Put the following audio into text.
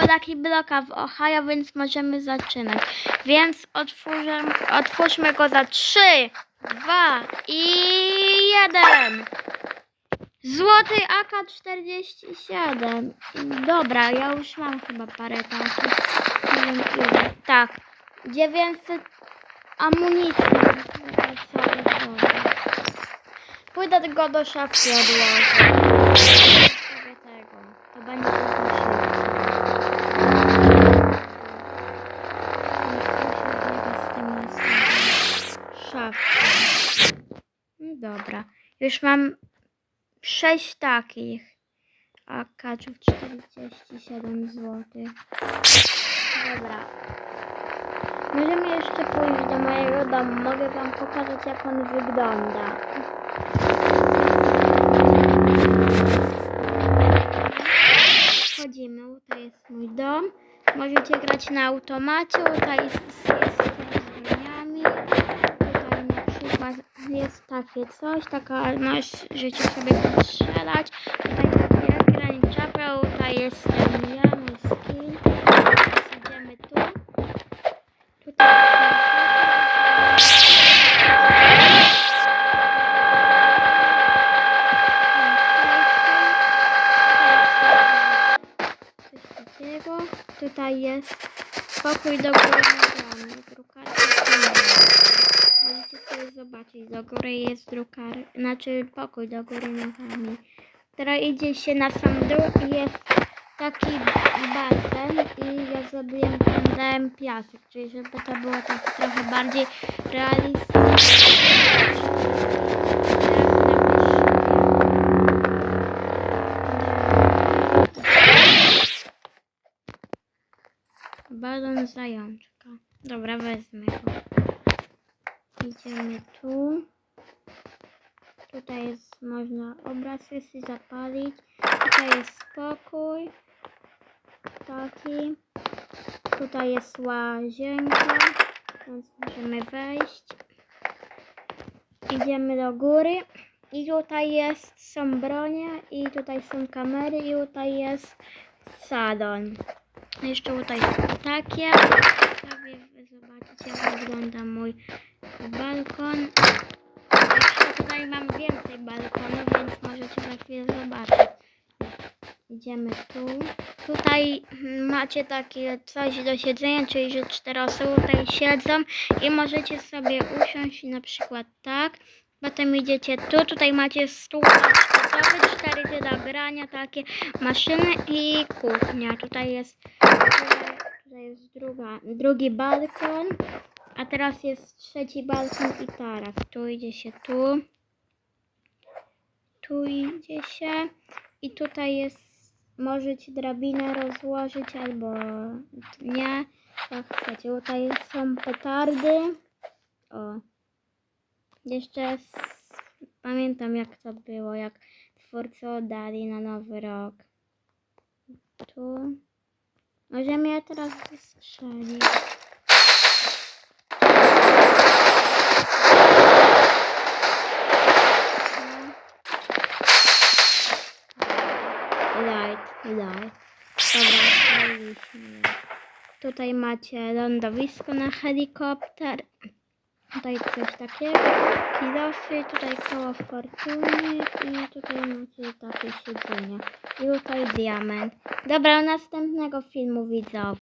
Lucky Bloka w Ohio, więc możemy zaczynać. Więc otwórzę, otwórzmy go za 3, 2 i 1. Złoty AK-47. Dobra, ja już mam chyba parę takich. Nie wiem ile. Tak. 900 amunicji. Pójdę go do szafki odłożę. Dobra. Już mam sześć takich. A kaczów 47 zł. Dobra. Możemy jeszcze pójść do mojego domu. Mogę wam pokazać jak on wygląda. Wchodzimy, to jest mój dom. Możecie grać na automacie, tutaj jest, jest z przykład jest takie coś, taka możecie sobie strzelać. Tutaj takie ekran czapę, tutaj jest ten ja, mój skin. Idziemy tu. Tutaj. Tutaj jest pokój do góry nogami, drukarka Możecie zobaczyć, do góry jest drukar, znaczy pokój do góry nogami. Teraz idzie się na sam dół i jest taki basen i ja zrobiłem tam dałem piasek, czyli żeby to było tak trochę bardziej realistyczne. Balon zajączka. Dobra, wezmę go. Idziemy tu. Tutaj jest, można obraz sobie zapalić. Tutaj jest spokój. Taki. Tutaj jest łazienka. Więc możemy wejść. Idziemy do góry. I tutaj jest, są bronie i tutaj są kamery i tutaj jest salon. Jeszcze tutaj są takie. Sobie zobaczycie jak wygląda mój balkon. Jeszcze tutaj mam więcej balkonów, więc możecie za chwilę zobaczyć. Idziemy tu. Tutaj macie takie coś do siedzenia, czyli że cztery osoby tutaj siedzą i możecie sobie usiąść na przykład tak. Potem idziecie tu, tutaj macie stół gotowy, cztery do grania, takie maszyny i kuchnia. Tutaj jest, tutaj jest druga, drugi balkon, a teraz jest trzeci balkon i taras. Tu idzie się tu, tu idzie się i tutaj jest, możecie drabinę rozłożyć albo nie, jak chcecie. Tutaj są petardy. O. Jeszcze s- pamiętam jak to było, jak twórcy oddali na nowy rok. Tu. Możemy je teraz wystrzelić. Light. Dobra, strzeliliśmy je. Tutaj macie lądowisko na helikopter. Tutaj coś takiego, kilofy, tutaj koło fortuny i tutaj macie takie siedzenie. I tutaj diament. Dobra, następnego filmu widzowie.